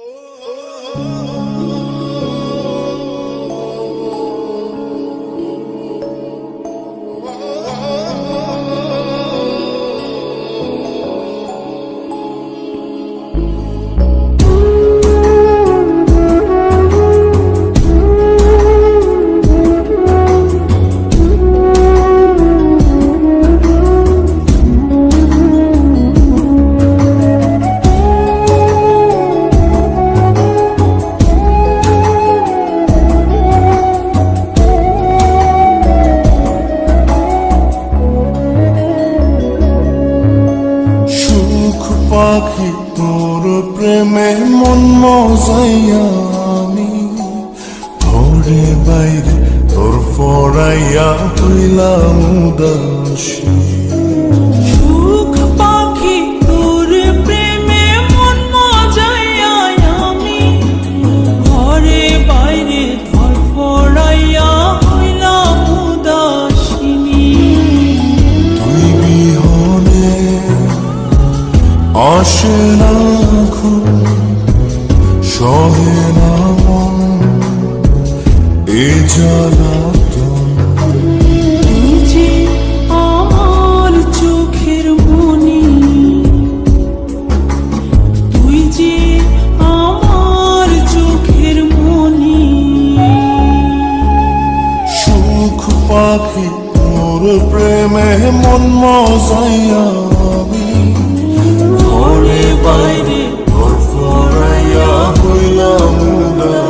সুখ পাখি তোর প্রেমে মন আমি ঘরে বাইরে তোর ফরাইয়া হইলাম উদাসী। আসে না ঘুম সহে না আমার চোখের মনি, তুই যে আমার চোখের মনি। পাখি তোর প্রেমে মন মজাইয়া আমি ঘরে বাইরে ঘর ফরাইয়া হইলাম উদাসী